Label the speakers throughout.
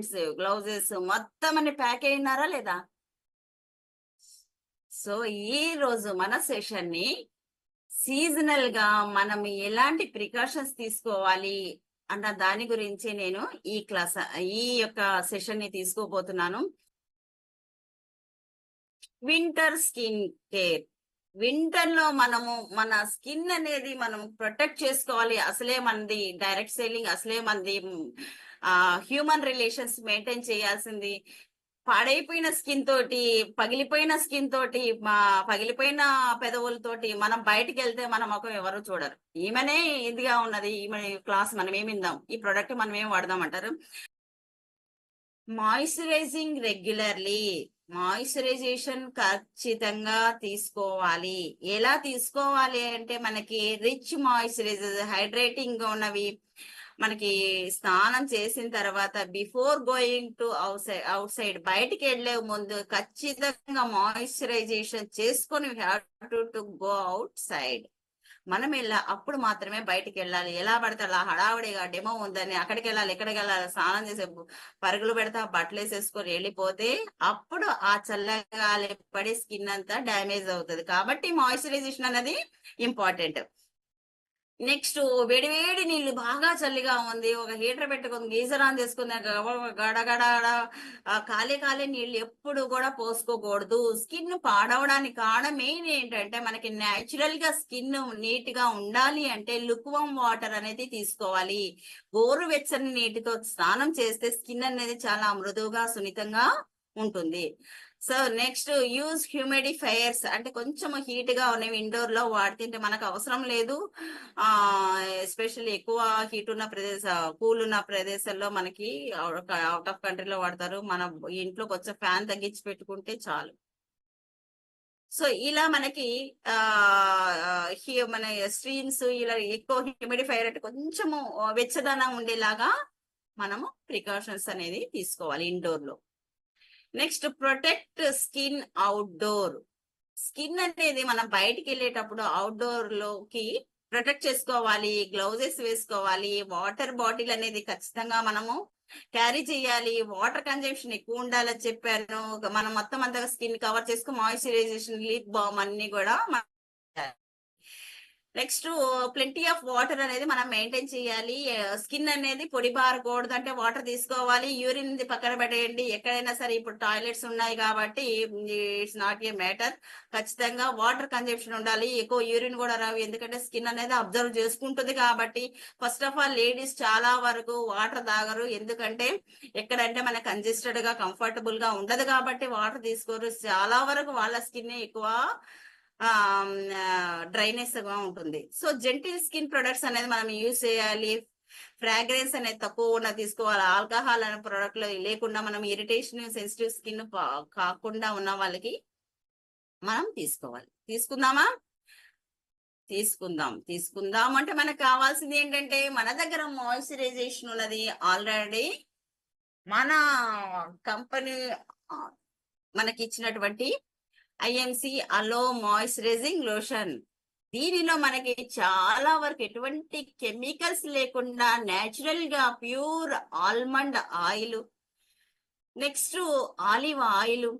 Speaker 1: Hands gloves మొత్తం అన్ని pack అయినారా లేదా? సో ఈ రోజు మన సెషన్ని సీజనల్గా మనం ఎలాంటి ప్రికాషన్స్ తీసుకోవాలి అన్న దాని గురించి నేను ఈ క్లాస్ ఈ యొక్క సెషన్ని తీసుకోబోతున్నాను. Winter skin care. వింటర్లో మనము మన స్కిన్ అనేది మనం ప్రొటెక్ట్ చేసుకోవాలి. అసలే మనది డైరెక్ట్ సెల్లింగ్ అసలే మనది హ్యూమన్ రిలేషన్స్ మెయింటైన్ చేయాల్సింది. పాడైపోయిన స్కిన్ తోటి పగిలిపోయిన స్కిన్ తోటి మా పగిలిపోయిన పెదవులతోటి మనం బయటకు వెళ్తే మన ముఖం ఎవరు చూడరు. ఈమెనే ఇదిగా ఉన్నది ఈమె క్లాస్ మనం ఏమి ఇందాం ఈ ప్రొడక్ట్ మనం ఏం వాడదాం అంటారు మాయిశ్చరైజింగ్ రెగ్యులర్లీ మాయిశ్చరైజేషన్ ఖచ్చితంగా తీసుకోవాలి. ఎలా తీసుకోవాలి అంటే మనకి రిచ్ మాయిశ్చరైజర్ హైడ్రేటింగ్ ఉన్నవి. మనకి స్నానం చేసిన తర్వాత before going to outside outside బయటికి వెళ్ళే ముందు ఖచ్చితంగా మాయిశ్చరైజేషన్ చేసుకొని టు గో అవుట్ సైడ్ మనం ఎలా అప్పుడు మాత్రమే బయటికి వెళ్ళాలి. ఎలా పడితే అలా హడావుడిగా డెమో ఉందని అక్కడికి వెళ్ళాలి ఎక్కడికి వెళ్ళాలి స్నానం చేసే పరుగులు పెడతా బట్టలు వేసేసుకొని వెళ్ళిపోతే అప్పుడు ఆ చల్లగాలి పడి స్కిన్ అంతా డ్యామేజ్ అవుతుంది. కాబట్టి మాయిశ్చరైజేషన్ అనేది ఇంపార్టెంట్ నెక్స్ట్ వేడివేడి నీళ్ళు బాగా చల్లిగా ఉంది. ఒక హీటర్ పెట్టుకుని గీజర్ ఆన్ చేసుకుని గడగడ కాలే కాలే నీళ్ళు ఎప్పుడు కూడా పోసుకోకూడదు. స్కిన్ పాడవడానికి కారణం మెయిన్ ఏంటంటే మనకి న్యాచురల్గా స్కిన్ నీట్గా ఉండాలి అంటే లుక్వం వాటర్ అనేది తీసుకోవాలి. గోరువెచ్చని నీటితో స్నానం చేస్తే స్కిన్ అనేది చాలా మృదువుగా సున్నితంగా ఉంటుంది. సో నెక్స్ట్ యూజ్ హ్యూమిడిఫైయర్స్ అంటే కొంచెం హీట్గా ఉన్నవి ఇండోర్లో వాడుతుంటే మనకు అవసరం లేదు. ఆ ఎస్పెషల్లీ ఎక్కువ హీట్ ఉన్న ప్రదేశ కూల్ ఉన్న ప్రదేశాల్లో మనకి అవుట్ ఆఫ్ కంట్రీలో వాడతారు. మన ఇంట్లో కొంచెం ఫ్యాన్ తగ్గించి పెట్టుకుంటే చాలు. సో ఇలా మనకి ఆ మన స్ట్రీమ్స్ ఇలా ఎక్కువ హ్యూమిడిఫైర్ అంటే కొంచెము వెచ్చదనం ఉండేలాగా మనము ప్రికాషన్స్ అనేది తీసుకోవాలి ఇండోర్లో. Next protect skin outdoor. Skin అనేది మనం బయటికి వెళ్ళేటప్పుడు అవుట్డోర్లోకి ప్రొటెక్ట్ చేసుకోవాలి గ్లౌజెస్ వేసుకోవాలి వాటర్ బాటిల్ అనేది ఖచ్చితంగా మనము క్యారీ చేయాలి. వాటర్ కన్జంప్షన్ ఎక్కువ ఉండాలని చెప్పాను. మనం మొత్తం అంతగా స్కిన్ కవర్ చేసుకుని మాయిశ్చరైజేషన్ లీక్ బామ్ అన్ని కూడా నెక్స్ట్ ప్లెంటీ ఆఫ్ వాటర్ అనేది మనం మెయింటైన్ చేయాలి. స్కిన్ అనేది పొడి బారకూడదు అంటే వాటర్ తీసుకోవాలి. యూరిన్ పక్కన పెట్టేయండి. ఎక్కడైనా సరే ఇప్పుడు టాయిలెట్స్ ఉన్నాయి కాబట్టి ఇట్స్ నాట్ ఏ మ్యాటర్. ఖచ్చితంగా వాటర్ కన్జంప్షన్ ఉండాలి. ఎక్కువ యూరిన్ కూడా రావు. ఎందుకంటే స్కిన్ అనేది అబ్జర్వ్ చేసుకుంటుంది కాబట్టి ఫస్ట్ ఆఫ్ ఆల్ లేడీస్ చాలా వరకు వాటర్ తాగరు. ఎందుకంటే ఎక్కడంటే మన కంజెస్టెడ్గా కంఫర్టబుల్గా ఉండదు కాబట్టి వాటర్ తీసుకోరు. చాలా వరకు వాళ్ళ స్కిన్ ఎక్కువ డ్రైనెస్గా ఉంటుంది. సో జెంటిల్ స్కిన్ ప్రొడక్ట్స్ అనేది మనం యూజ్ చేయాలి. ఫ్రాగ్రెన్స్ అనేది తక్కువ ఉన్న తీసుకోవాలి. ఆల్కహాల్ అనే ప్రొడక్ట్లో లేకుండా మనం ఇరిటేషన్ సెన్సిటివ్ స్కిన్ కాకుండా ఉన్న వాళ్ళకి మనం తీసుకోవాలి. తీసుకుందామా? తీసుకుందాం. తీసుకుందాం అంటే మనకు కావాల్సింది ఏంటంటే మన దగ్గర మాయిశ్చరైజేషన్ ఉన్నది ఆల్రెడీ. మన కంపెనీ మనకి ఇచ్చినటువంటి ఐఎంసి అలో మాయిశ్చరైజింగ్ లోషన్. దీనిలో మనకి చాలా వరకు ఎటువంటి కెమికల్స్ లేకుండా న్యాచురల్గా pure almond oil. Next olive oil.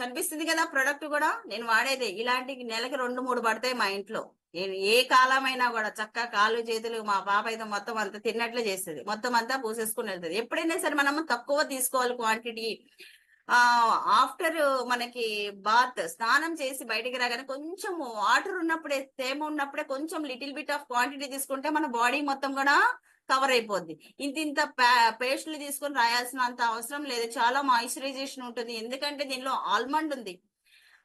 Speaker 1: కనిపిస్తుంది కదా ప్రొడక్ట్ కూడా? నేను వాడేది. ఇలాంటి నెలకి రెండు మూడు పడతాయి మా ఇంట్లో. నేను ఏ కాలమైనా కూడా చక్క కాళ్ళు చేతులు మా పాప అయితే మొత్తం అంతా తిన్నట్లే చేస్తుంది. మొత్తం అంతా పూసేసుకుని వెళ్తుంది. ఎప్పుడైనా సరే మనము తక్కువ తీసుకోవాలి క్వాంటిటీ. ఆఫ్టర్ మనకి బాత్ స్నానం చేసి బయటికి రాగానే కొంచెం వాటర్ ఉన్నప్పుడే తేమ ఉన్నప్పుడే కొంచెం లిటిల్ బిట్ ఆఫ్ క్వాంటిటీ తీసుకుంటే మన బాడీ మొత్తం కూడా కవర్ అయిపోద్ది. ఇంత ఇంత పేస్ట్లు తీసుకొని రాయాల్సిన అంత అవసరం లేదు. చాలా మాయిశ్చరైజేషన్ ఉంటుంది. ఎందుకంటే దీనిలో ఆల్మండ్ ఉంది.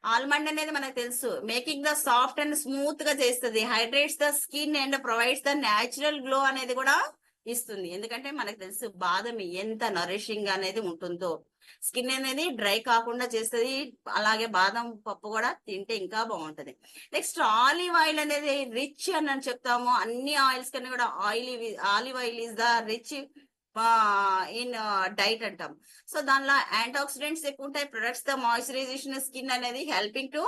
Speaker 1: ఆల్మండ్ అనేది మనకు తెలుసు. మేకింగ్ ద సాఫ్ట్ అండ్ స్మూత్గా చేస్తుంది. Hydrates the skin and provides the natural glow అనేది కూడా ఇస్తుంది. ఎందుకంటే మనకు తెలుసు బాదం ఎంత నరిషింగ్ అనేది ఉంటుందో. స్కిన్ అనేది డ్రై కాకుండా చేస్తుంది. అలాగే బాదం పప్పు కూడా తింటే ఇంకా బాగుంటది. నెక్స్ట్ ఆలివ్ ఆయిల్ అనేది రిచ్ అని చెప్తాము. అన్ని ఆయిల్స్ కన్నా కూడా oil olive oil is the rich in diet అంటాం. సో దానిలో యాంటీ ఆక్సిడెంట్స్ ఎక్కువ ఉంటాయి. ప్రొడక్ట్స్ ద మాయిశ్చరైజేషన్ స్కిన్ అనేది helping to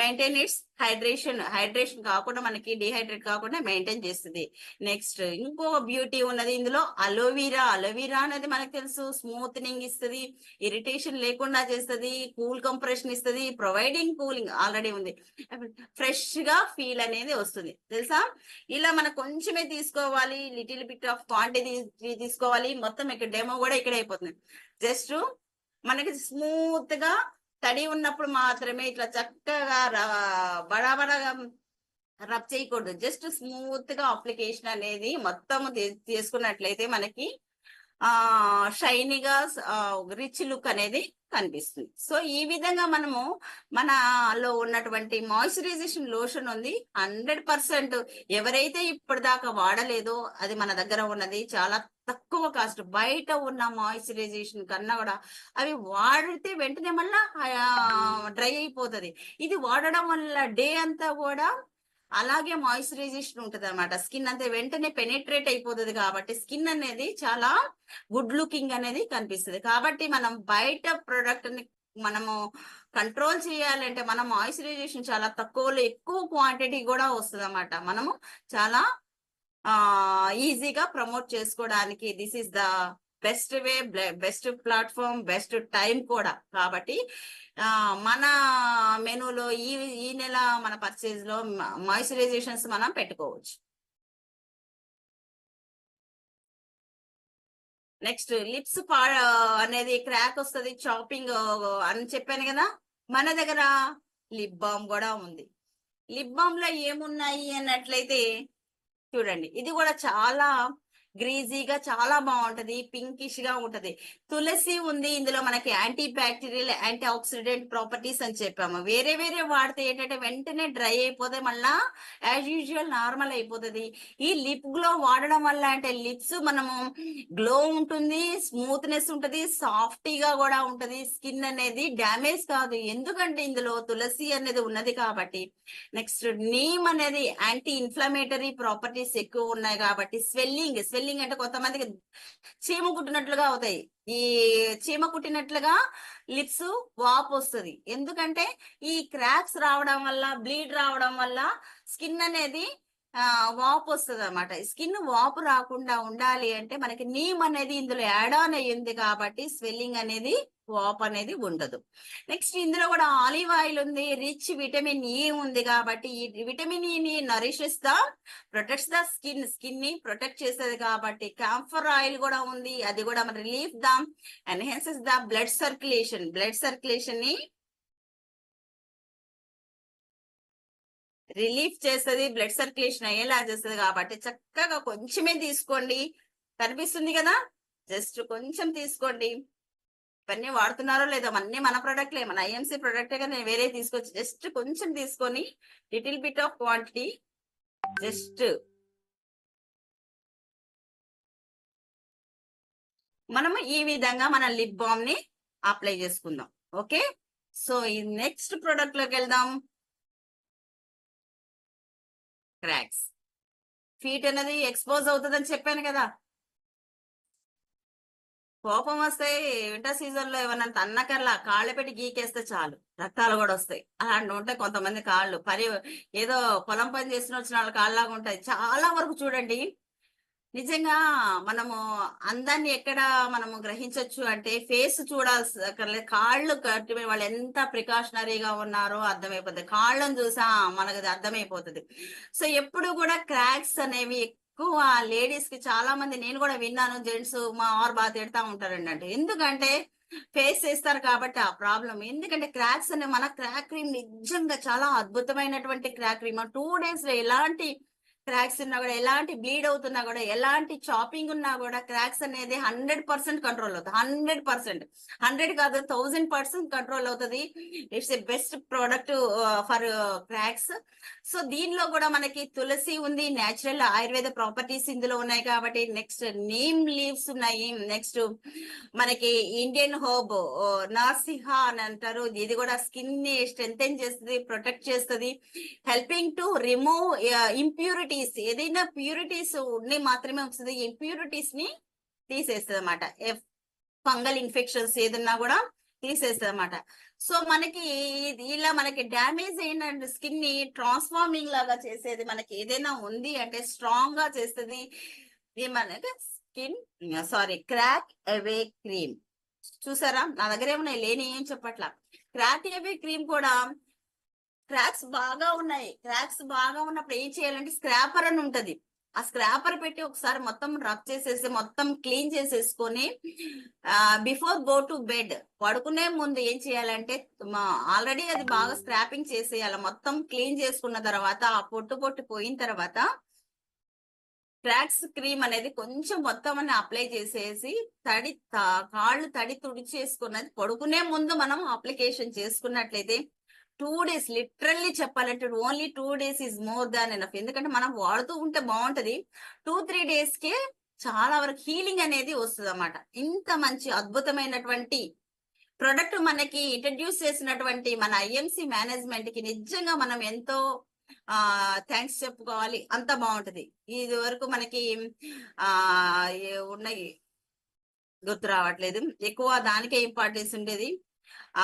Speaker 1: maintain its hydration hydration కాకుండా మనకి డిహైడ్రేట్ కాకుండా మెయింటైన్ చేస్తుంది. నెక్స్ట్ ఇంకో బ్యూటీ ఉన్నది ఇందులో అలోవీరా. అలోవీరా అనేది మనకు తెలుసు స్మూత్నింగ్ ఇస్తుంది ఇరిటేషన్ లేకుండా చేస్తుంది కూల్ కంప్రెషన్ ఇస్తుంది ప్రొవైడింగ్ కూలింగ్ ఆల్రెడీ ఉంది. ఫ్రెష్గా ఫీల్ అనేది వస్తుంది. తెలుసా? ఇలా మనం కొంచెమే తీసుకోవాలి లిటిల్ బిట్ ఆఫ్ క్వాంటిటీ తీసుకోవాలి మొత్తం ఇక్కడ డెమో కూడా ఇక్కడ అయిపోతుంది. జస్ట్ మనకి స్మూత్గా తడి ఉన్నప్పుడు మాత్రమే ఇట్లా చక్కగా ర- బడాబడగా రబ్ చేయకూడదు. జస్ట్ స్మూత్గా అప్లికేషన్ అనేది మొత్తం తీసుకున్నట్లయితే మనకి షైనీగా రిచ్ లుక్ అనేది కనిపిస్తుంది. సో ఈ విధంగా మనము మనలో ఉన్నటువంటి మాయిశ్చరైజేషన్ లోషన్ ఉంది. హండ్రెడ్ పర్సెంట్ ఎవరైతే ఇప్పటిదాకా వాడలేదో అది మన దగ్గర ఉన్నది చాలా తక్కువ కాస్ట్ బయట ఉన్న మాయిశ్చరైజేషన్ కన్నా కూడా అవి వాడితే వెంటనే మళ్ళా డ్రై అయిపోతుంది. ఇది వాడడం వల్ల డే అంతా కూడా అలాగే మాయిశ్చరైజేషన్ ఉంటది అనమాట స్కిన్ అంతే వెంటనే పెనిట్రేట్ అయిపోతుంది కాబట్టి స్కిన్ అనేది చాలా గుడ్ లుకింగ్ అనేది కనిపిస్తుంది. కాబట్టి మనం బయట ప్రొడక్ట్ని మనము కంట్రోల్ చేయాలంటే మనం మాయిశ్చరైజేషన్ చాలా తక్కువలో ఎక్కువ క్వాంటిటీ కూడా వస్తుంది అనమాట మనము చాలా ఆ ఈజీగా ప్రమోట్ చేసుకోవడానికి this is the best way best platform best time కూడా. కాబట్టి మన మెనూలో ఈ ఈ నెల మన పర్చేజ్లో మాయిశ్చరైజేషన్స్ మనం పెట్టుకోవచ్చు. నెక్స్ట్ లిప్స్ పా అనేది క్రాక్ వస్తుంది చాపింగ్ అని చెప్పాను కదా మన దగ్గర లిప్ బామ్ కూడా ఉంది. లిప్ బామ్లో ఏమున్నాయి అన్నట్లయితే చూడండి ఇది కూడా చాలా గ్రీజీగా చాలా బాగుంటది పింకిష్గా ఉంటది. తులసి ఉంది ఇందులో మనకి antibacterial antioxidant properties అని చెప్పాము. వేరే వేరే వాడితే ఏంటంటే వెంటనే డ్రై అయిపోతే మళ్ళా యాజ్ యూజువల్ నార్మల్ అయిపోతుంది. ఈ లిప్ గ్లో వాడడం వల్ల అంటే లిప్స్ మనము గ్లో ఉంటుంది స్మూత్నెస్ ఉంటుంది సాఫ్టీగా కూడా ఉంటది. స్కిన్ అనేది డ్యామేజ్ కాదు. ఎందుకంటే ఇందులో తులసి అనేది ఉన్నది కాబట్టి. నెక్స్ట్ నీమ్ అనేది యాంటీ ఇన్ఫ్లమేటరీ ప్రాపర్టీస్ ఎక్కువ ఉన్నాయి కాబట్టి స్వెల్లింగ్ స్వెల్లింగ్ అంటే కొంతమందికి చీమ కుట్టినట్లుగా అవుతాయి. ఈ చీమ కుట్టినట్లుగా లిప్స్ వాపు వస్తుంది. ఎందుకంటే ఈ క్రాక్స్ రావడం వల్ల బ్లీడ్ రావడం వల్ల స్కిన్ అనేది వాపు వస్తుంది అనమాట స్కిన్ వాపు రాకుండా ఉండాలి అంటే మనకి నీమ్ అనేది ఇందులో యాడ్ ఆన్ అయ్యింది కాబట్టి స్వెల్లింగ్ అనేది వాప్ అనేది ఉండదు. నెక్స్ట్ ఇందులో కూడా ఆలివ్ ఆయిల్ ఉంది రిచ్ విటమిన్ ఈ ఉంది కాబట్టి ఈ vitamin E nourishes the protects the skin స్కిన్ని ప్రొటెక్ట్ చేసేది కాబట్టి క్యాంఫర్ ఆయిల్ కూడా ఉంది అది కూడా relief the enhances the blood circulation blood సర్క్యులేషన్ని relief చేస్తుంది బ్లడ్ సర్క్యులేషన్ అయ్యేలా చేస్తుంది కాబట్టి చక్కగా కొంచెమే తీసుకోండి. కనిపిస్తుంది కదా? జస్ట్ కొంచెం తీసుకోండి. ఇవన్నీ వాడుతున్నారో లేదో అన్ని మన ప్రొడక్ట్లే మన ఐఎంసీ ప్రొడక్టే కానీ నేను వేరే తీసుకొచ్చి జస్ట్ కొంచెం తీసుకొని little bit of quantity just మనము ఈ విధంగా మన లిప్ బామ్ని అప్లై చేసుకుందాం. ఓకే సో ఈ నెక్స్ట్ ప్రొడక్ట్లోకి వెళ్దాం. క్రాక్స్ ఫీట్ అనేది ఎక్స్పోజ్ అవుతుందని చెప్పాను కదా. కోపం వస్తే వింటర్ సీజన్లో ఏమన్నా తన్నకల్లా కాళ్ళ పెట్టి గీకేస్తే చాలు. రక్తాలు కూడా వస్తాయి. అలాంటి ఉంటాయి కొంతమంది కాళ్ళు. పరి ఏదో పొలం పని చేసిన వచ్చిన వాళ్ళ కాళ్ళలాగా ఉంటాయి. చాలా వరకు చూడండి. నిజంగా మనము అందాన్ని ఎక్కడ మనము గ్రహించవచ్చు అంటే ఫేస్ చూడాల్సి అక్కర్లేదు కాళ్ళు కట్టి వాళ్ళు ఎంత ప్రికాషనరీగా ఉన్నారో అర్థమైపోతుంది. కాళ్ళను చూసా మనకు అది అర్థమైపోతుంది. సో ఎప్పుడు కూడా క్రాక్స్ అనేవి ఎక్కువ లేడీస్కి చాలా మంది నేను కూడా విన్నాను జెంట్స్ మా ఆర్ బాగా తిడతా ఉంటారండి అంటే ఎందుకంటే ఫేస్ చేస్తారు కాబట్టి ఆ ప్రాబ్లం ఎందుకంటే క్రాక్స్ అనే మన క్రాక్ క్రీమ్ నిజంగా చాలా అద్భుతమైనటువంటి క్రాక్ క్రీమ్ టూ డేస్లో ఎలాంటి క్రాక్స్ ఉన్నా కూడా ఎలాంటి బ్లీడ్ అవుతున్నా కూడా ఎలాంటి చాపింగ్ ఉన్నా కూడా క్రాక్స్ అనేది హండ్రెడ్ పర్సెంట్ కంట్రోల్ అవుతుంది. Hundred percent. హండ్రెడ్ కాదు థౌజండ్ పర్సెంట్ కంట్రోల్ అవుతుంది. It's a best product for cracks. So దీనిలో కూడా మనకి తులసి ఉంది నేచురల్ ఆయుర్వేద ప్రాపర్టీస్ ఇందులో ఉన్నాయి కాబట్టి నెక్స్ట్ నీమ్ లీవ్స్ ఉన్నాయి. నెక్స్ట్ మనకి ఇండియన్ హోబ్ నాసిహ అని అంటారు. ఇది కూడా స్కిన్ని స్ట్రెంగ్ చేస్తుంది ప్రొటెక్ట్ చేస్తుంది. Helping to remove impurity impurities ఏదైనా ప్యూరిటీస్ ఉండి మాత్రమే వస్తుంది. ఇంప్యూరిటీస్ని తీసేస్తుంది అనమాట ఫంగల్ ఇన్ఫెక్షన్స్ ఏదన్నా కూడా తీసేస్తుంది అనమాట సో మనకి ఇది ఇలా మనకి డ్యామేజ్ అయిన స్కిన్ని ట్రాన్స్ఫార్మింగ్ లాగా చేసేది మనకి ఏదైనా ఉంది అంటే స్ట్రాంగ్గా చేస్తుంది మనకి skin sorry crack away cream చూసారా? నా దగ్గర ఏమన్నా లేని ఏం చెప్పట్లా. క్రాక్ అవే క్రీమ్ కూడా క్రాక్స్ బాగా ఉన్నాయి. క్రాక్స్ బాగా ఉన్నప్పుడు ఏం చేయాలంటే స్క్రాపర్ అని ఉంటది. ఆ స్క్రాపర్ పెట్టి ఒకసారి మొత్తం రబ్ చేసేసి మొత్తం క్లీన్ చేసేసుకొని బిఫోర్ గో టు బెడ్ పడుకునే ముందు ఏం చేయాలంటే ఆల్రెడీ అది బాగా స్క్రాపింగ్ చేసేయాలి. మొత్తం క్లీన్ చేసుకున్న తర్వాత ఆ పొట్టు పొట్టు పోయిన తర్వాత క్రాక్స్ క్రీమ్ అనేది కొంచెం మొత్తం అని అప్లై చేసేసి తడి కాళ్ళు తడి తుడిచేసుకున్నది. పడుకునే ముందు మనం అప్లికేషన్ చేసుకున్నట్లయితే టూ డేస్ లిటరల్లీ చెప్పాలంటే only two days is more than enough. ఎందుకంటే మనం వాడుతూ ఉంటే బాగుంటది. టూ త్రీ డేస్ కే చాలా వరకు హీలింగ్ అనేది వస్తుంది అన్నమాట ఇంత మంచి అద్భుతమైనటువంటి ప్రొడక్ట్ మనకి ఇంట్రడ్యూస్ చేసినటువంటి మన ఐఎంసి మేనేజ్మెంట్కి నిజంగా మనం ఎంతో ఆ థ్యాంక్స్ చెప్పుకోవాలి. అంత బాగుంటది. ఇది వరకు మనకి ఆ ఉన్నాయి? గుర్తు రావట్లేదు. ఎక్కువ దానికే ఇంపార్టెన్స్ ఉండేది.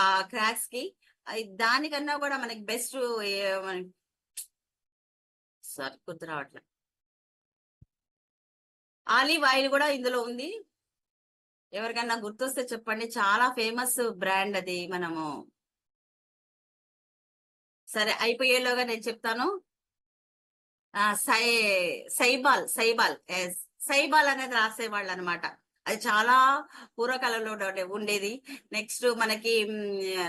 Speaker 1: ఆ క్రాక్స్కి దానికన్నా కూడా మనకి బెస్ట్ సారీ గుర్తు రావట్లే. ఆలివ్ ఆయిల్ కూడా ఇందులో ఉంది. ఎవరికన్నా గుర్తొస్తే చెప్పండి. చాలా ఫేమస్ బ్రాండ్ అది మనము. సరే అయిపోయేలోగా నేను చెప్తాను. ఆ సై సైబాల్ సైబాల్ సైబాల్ అనేది రాసేవాళ్ళు అనమాట అది చాలా పూర్వకాలంలో ఉండేది. నెక్స్ట్ మనకి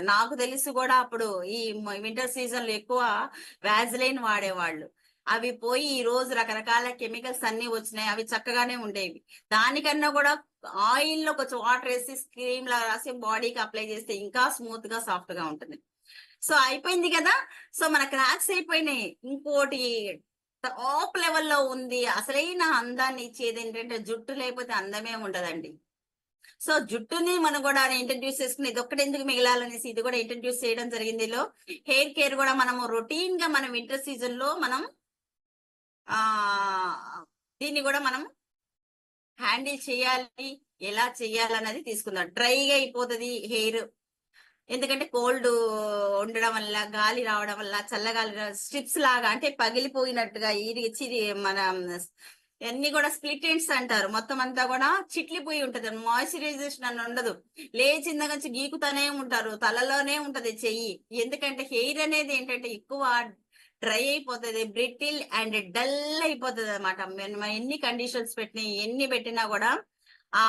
Speaker 1: నాకు తెలిసి కూడా అప్పుడు ఈ వింటర్ సీజన్లో ఎక్కువ వ్యాజ్లైన్ వాడేవాళ్ళు. అవి పోయి ఈ రోజు రకరకాల కెమికల్స్ అన్ని వచ్చినాయి. అవి చక్కగానే ఉండేవి. దానికన్నా కూడా ఆయిల్లో కొంచెం వాటర్ వేసి క్రీమ్ లా రాసి బాడీకి అప్లై చేస్తే ఇంకా స్మూత్గా సాఫ్ట్గా ఉంటుంది. సో అయిపోయింది కదా? సో మన క్రాక్స్ అయిపోయినాయి. ఇంకోటి టాప్ లెవెల్లో ఉంది. అసలైన అందాన్ని ఇచ్చేది ఏంటంటే జుట్టు లేకపోతే అందమే ఉండదండి. సో జుట్టుని మనం కూడా ఇంట్రడ్యూస్ చేసుకుని ఇది ఒక్కటి ఎందుకు మిగిలాలనేసి ఇది కూడా ఇంట్రడ్యూస్ చేయడం జరిగింది. ఇందులో హెయిర్ కేర్ కూడా మనము రొటీన్గా మనం వింటర్ సీజన్లో మనం ఆ దీన్ని కూడా మనం హ్యాండిల్ చేయాలి. ఎలా చేయాలన్నది తీసుకుందాం. డ్రైగా అయిపోతుంది హెయిర్ ఎందుకంటే కోల్డ్ ఉండడం వల్ల గాలి రావడం వల్ల చల్లగాలి స్ట్రిప్స్ లాగా అంటే పగిలిపోయినట్టుగా ఇరిగి చిరి మన అన్ని కూడా స్ప్లిట్ ఎండ్స్ అంటారు. మొత్తం అంతా కూడా చిట్లిపోయి ఉంటది. మాయిశ్చరైజేషన్ అని ఉండదు. లేచింద నుంచి గీకుతానే ఉంటారు. తలలోనే ఉంటది చెయ్యి. ఎందుకంటే హెయిర్ అనేది ఏంటంటే ఎక్కువ డ్రై అయిపోతుంది బ్రిటిల్ అండ్ డల్ అయిపోతుంది అనమాట ఎన్ని కండిషన్స్ పెట్టినా ఎన్ని పెట్టినా కూడా ఆ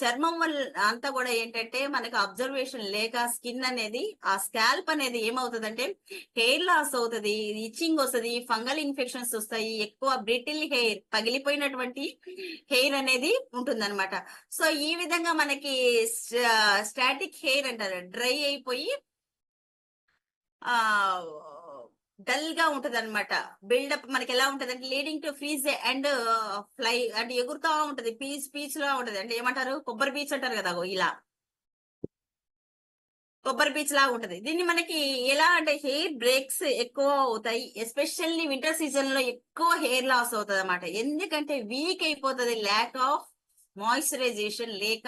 Speaker 1: చర్మం వల్ల అంతా కూడా ఏంటంటే మనకు అబ్జర్వేషన్ లేక స్కిన్ అనేది ఆ స్కాల్ప్ అనేది ఏమవుతుందంటే హెయిర్ లాస్ అవుతుంది ఇచ్చింగ్ వస్తుంది ఫంగల్ ఇన్ఫెక్షన్స్ వస్తాయి ఎక్కువ బ్రిటిల్ హెయిర్ పగిలిపోయినటువంటి హెయిర్ అనేది ఉంటుందన్నమాట. సో ఈ విధంగా మనకి స్టాటిక్ హెయిర్ అంటారు డ్రై అయిపోయి ఆ డల్గా ఉంటది అనమాట బిల్డప్ మనకి ఎలా ఉంటది అంటే leading to frizz and fly అంటే ఎగురుతా ఉంటది. పీచ్ పీచ్ లా ఉంటది. అంటే ఏమంటారు? కొబ్బరి పీచ్ అంటారు కదా ఇలా. కొబ్బరి పీచ్ లాగా ఉంటది. దీన్ని మనకి ఎలా అంటే హెయిర్ బ్రేక్స్ ఎక్కువ అవుతాయి. ఎస్పెషల్లీ వింటర్ సీజన్లో ఎక్కువ హెయిర్ లాస్ అవుతుంది అనమాట ఎందుకంటే వీక్ అయిపోతుంది ల్యాక్ ఆఫ్ మాయిశ్చరైజేషన్ లేక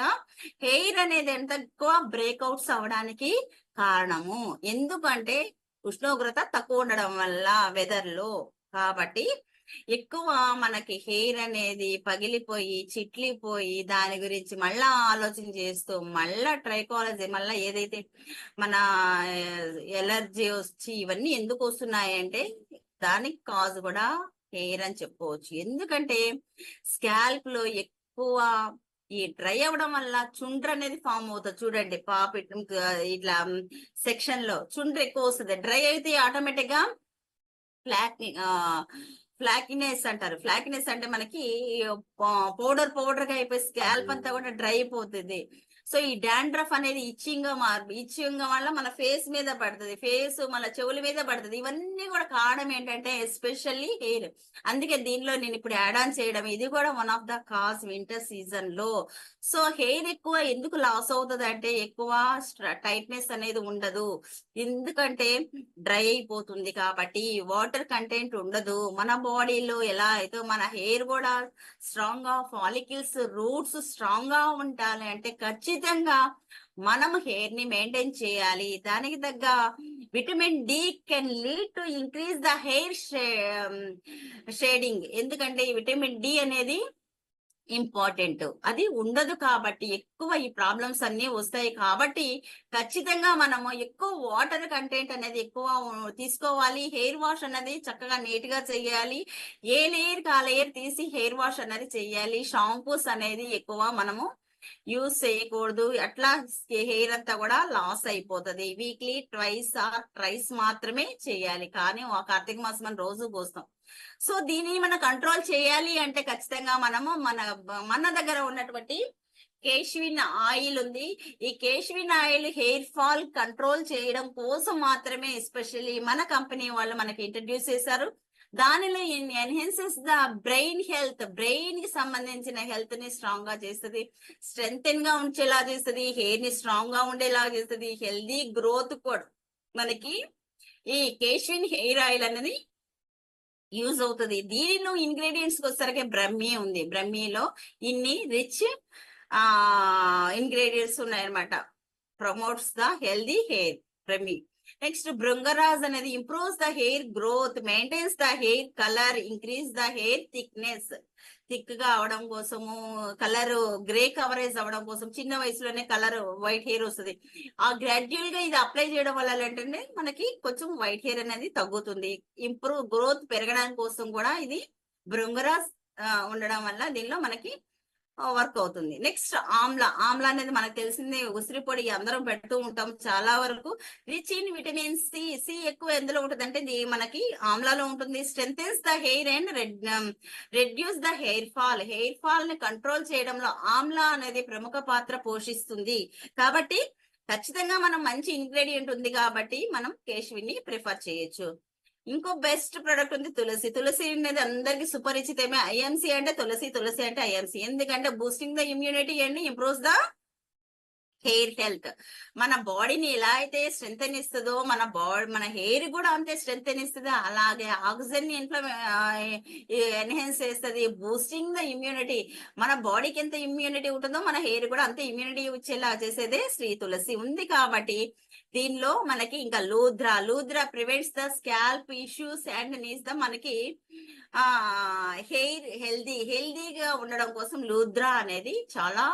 Speaker 1: హెయిర్ అనేది ఎంత ఎక్కువ బ్రేక్అవుట్స్ అవడానికి కారణము. ఎందుకంటే ఉష్ణోగ్రత తక్కువ ఉండడం వల్ల వెదర్లో. కాబట్టి ఎక్కువ మనకి హెయిర్ అనేది పగిలిపోయి చిట్లిపోయి దాని గురించి మళ్ళా ఆలోచన చేస్తూ మళ్ళా ట్రైకాలజీ మళ్ళా ఏదైతే మన ఎలర్జీ వచ్చి ఇవన్నీ ఎందుకు వస్తున్నాయి అంటే దానికి కాజ్ కూడా హెయిర్ అని చెప్పుకోవచ్చు. ఎందుకంటే స్కాల్ప్లో ఎక్కువ ఈ డ్రై అవ్వడం వల్ల చుండ్ర అనేది ఫామ్ అవుతుంది. చూడండి పాప ఇట్లా సెక్షన్లో చుండ్ర ఎక్కువ వస్తుంది. డ్రై అయితే ఆటోమేటిక్గా ఫ్లాక్ ఫ్లాకినెస్ అంటారు. ఫ్లాకినెస్ అంటే మనకి పౌడర్ పౌడర్గా అయిపోయి స్కాల్ప్ అంతా కూడా డ్రై అయిపోతుంది. సో ఈ డాండ్రఫ్ అనేది ఇచ్చింగ్ మార్ ఇచ్చింగ్ వల్ల మన ఫేస్ మీద పడుతుంది. ఫేస్ మన చెవుల మీద పడుతుంది. ఇవన్నీ కూడా కారణం ఏంటంటే ఎస్పెషల్లీ హెయిర్. అందుకే దీనిలో నేను ఇప్పుడు యాడ్ ఆన్ చేయడం. ఇది కూడా one of the cause winter సీజన్లో సో హెయిర్ ఎక్కువ ఎందుకు లాస్ అవుతుంది అంటే ఎక్కువ టైట్నెస్ అనేది ఉండదు. ఎందుకంటే డ్రై అయిపోతుంది కాబట్టి వాటర్ కంటెంట్ ఉండదు. మన బాడీలో ఎలా అయితే మన హెయిర్ కూడా స్ట్రాంగ్గా ఫాలికల్స్ రూట్స్ స్ట్రాంగ్గా ఉండాలి అంటే ఖచ్చితంగా మనం హెయిర్ని మెయింటైన్ చేయాలి. దానికి తగ్గ vitamin D can lead to increase the hair shedding ఎందుకంటే ఈ విటమిన్ డి అనేది ఇంపార్టెంట్ అది ఉండదు కాబట్టి ఎక్కువ ఈ ప్రాబ్లమ్స్ అన్ని వస్తాయి కాబట్టి ఖచ్చితంగా మనము ఎక్కువ వాటర్ కంటెంట్ అనేది ఎక్కువ తీసుకోవాలి. హెయిర్ వాష్ అనేది చక్కగా నీట్గా చేయాలి. ఏ లేయర్ కా లేయర్ తీసి హెయిర్ వాష్ అనేది చేయాలి. షాంపూస్ అనేది ఎక్కువ మనము యూస్ చేయకూడదు. అట్లా హెయిర్ అంతా కూడా లాస్ అయిపోతుంది. వీక్లీ ట్వైస్ ఆర్ ట్రైస్ మాత్రమే చేయాలి. కానీ ఆ కార్తీక మాసం మనం రోజు పోస్తాం. సో దీనిని మనం కంట్రోల్ చేయాలి అంటే ఖచ్చితంగా మనము మన మన దగ్గర ఉన్నటువంటి కేశవిన్ ఆయిల్ ఉంది. ఈ Keshvin oil hair fall control చేయడం కోసం మాత్రమే ఎస్పెషల్లీ మన కంపెనీ వాళ్ళు మనకి ఇంట్రడ్యూస్ చేశారు. దానిలో ఎన్హెన్సెస్ ద బ్రెయిన్ హెల్త్. బ్రెయిన్కి సంబంధించిన హెల్త్ని స్ట్రాంగ్గా చేస్తుంది. స్ట్రెంగ్గా ఉంచేలా చేస్తుంది. హెయిర్ని స్ట్రాంగ్గా ఉండేలా చేస్తుంది. హెల్దీ గ్రోత్ కూడా మనకి ఈ కేషియన్ హెయిర్ ఆయిల్ అనేది యూజ్ అవుతుంది. దీనిలో ఇంగ్రీడియంట్స్ వచ్చేసరికి బ్రహ్మీ ఉంది. బ్రహ్మీలో ఇన్ని రిచ్ ఆ ఇంగ్రీడియంట్స్ ఉన్నాయన్నమాట. Promotes the healthy hair Brahmi. Next bhringraj అనేది improves the hair growth maintains the hair colour increase the hair thickness థిక్గా అవడం కోసము కలర్ గ్రే కవరేజ్ అవడం కోసం చిన్న వయసులోనే కలర్ వైట్ హెయిర్ వస్తుంది. ఆ గ్రాడ్యువల్గా ఇది అప్లై చేయడం వల్ల ఏంటంటే మనకి కొంచెం వైట్ హెయిర్ అనేది తగ్గుతుంది. ఇంప్రూవ్ గ్రోత్ పెరగడానికి కోసం కూడా ఇది బృంగరాజ్ ఉండడం వల్ల దీనిలో మనకి వర్క్ అవుతుంది. నెక్స్ట్ ఆమ్లా ఆమ్లా అనేది మనకు తెలిసిందే ఉసిరి పొడి అందరం పెడుతూ ఉంటాం చాలా వరకు. Rich in vitamin C C ఎక్కువ ఎందులో ఉంటుంది అంటే ఇది మనకి ఆమ్లాలో ఉంటుంది. Strengthens the hair and red reduce the hair fall. Hair ఫాల్ని control చేయడంలో ఆమ్లా అనేది ప్రముఖ పాత్ర పోషిస్తుంది. కాబట్టి ఖచ్చితంగా మనం మంచి ఇంగ్రీడియంట్ ఉంది కాబట్టి మనం కేశవిని ప్రిఫర్ చేయొచ్చు. ఇంకో బెస్ట్ ప్రొడక్ట్ ఉంది తులసి. తులసి అనేది అందరికి సుపరిచితమే. ఐఎంసీ అంటే తులసి తులసి అంటే ఐఎంసీ. ఎందుకంటే boosting the immunity and improves the hair health మన బాడీని ఎలా అయితే స్ట్రెంగ్ ఇస్తుందో మన బాడీ మన హెయిర్ కూడా అంతే స్ట్రెంగ్ ఇస్తుంది. అలాగే ఆక్సిజన్ ఇంట్లో ఎన్హాన్స్ చేస్తుంది. బూస్టింగ్ ద ఇమ్యూనిటీ మన బాడీకి ఎంత ఇమ్యూనిటీ ఉంటుందో మన హెయిర్ కూడా అంతే ఇమ్యూనిటీ వచ్చేలా చేసేదే శ్రీ తులసి ఉంది కాబట్టి దీనిలో మనకి ఇంకా Luthra Luthra prevents the scalp issues and knees the మనకి ఆ హెయిర్ హెల్దీ హెల్దీగా ఉండడం కోసం లూద్రా అనేది చాలా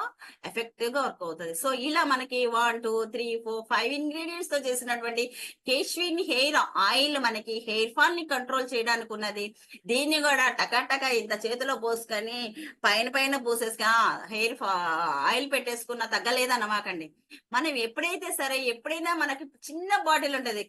Speaker 1: ఎఫెక్టివ్గా వర్క్ అవుతుంది. సో ఇలా మనకి one two three four five ఇంగ్రీడియంట్స్తో చేసినటువంటి కేశ్విన్ హెయిర్ ఆయిల్ మనకి హెయిర్ ఫాల్ని కంట్రోల్ చేయడానికి ఉన్నది. దీన్ని కూడా టకాటక ఇంత చేతిలో పోసుకొని పైన పైన పూసేసుకొని హెయిర్ ఆయిల్ పెట్టేసుకున్న తగ్గలేదన్నమాకండి. మనం ఎప్పుడైతే సరే ఎప్పుడైనా మనకి చిన్న బాటిల్ ఉంటది.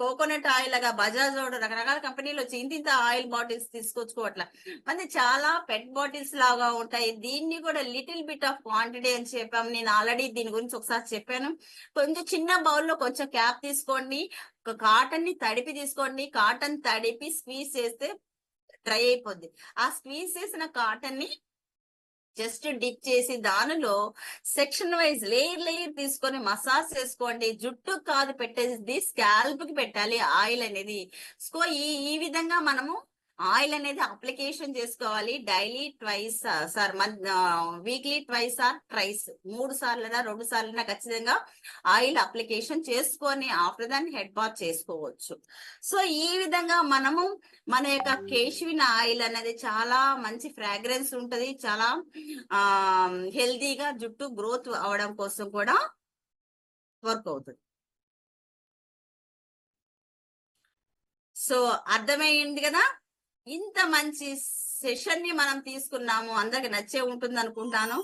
Speaker 1: కోకోనట్ ఆయిల్ లాగా బజాజ్ రకరకాల కంపెనీలు వచ్చి ఇంత ఇంత ఆయిల్ బాటిల్స్ తీసుకొచ్చుకోవట్ల మన చాలా పెట్ బాటిల్స్ లాగా ఉంటాయి. దీన్ని కూడా లిటిల్ బిట్ ఆఫ్ క్వాంటిటీ అని చెప్పాము నేను ఆల్రెడీ దీని గురించి ఒకసారి చెప్పాను. కొంచెం చిన్న బౌల్లో కొంచెం క్యాప్ తీసుకోండి. కాటన్ని తడిపి తీసుకోండి. కాటన్ తడిపి స్క్వీజ్ చేస్తే డ్రై అయిపోద్ది. ఆ స్క్వీజ్ చేసిన కాటన్ని జస్ట్ డిప్ చేసి దానిలో సెక్షన్ వైజ్ లేయర్ లేయర్ తీసుకొని మసాజ్ చేసుకోండి. జుట్టు కాదు పెట్టేది స్కాల్ప్కి పెట్టాలి ఆయిల్ అనేది. సో ఈ ఈ విధంగా మనము ఆయిల్ అనేది అప్లికేషన్ చేసుకోవాలి. డైలీ ట్వైస్ సార్ వీక్లీ ట్వైస్ ఆర్ ట్రైస్. మూడు సార్లు రెండు సార్లు ఖచ్చితంగా ఆయిల్ అప్లికేషన్ చేసుకొని ఆఫ్టర్ దాన్ హెడ్ బాత్ చేసుకోవచ్చు. సో ఈ విధంగా మనము మన యొక్క కేశవిన ఆయిల్ అనేది చాలా మంచి ఫ్రాగ్రెన్స్ ఉంటది. చాలా ఆ హెల్దీగా జుట్టు గ్రోత్ అవడం కోసం కూడా వర్క్ అవుతుంది. సో అర్థమైంది కదా? ఇంత మంచి సెషన్ని మనం తీసుకున్నాము. అందరికి నచ్చే ఉంటుంది అనుకుంటాను.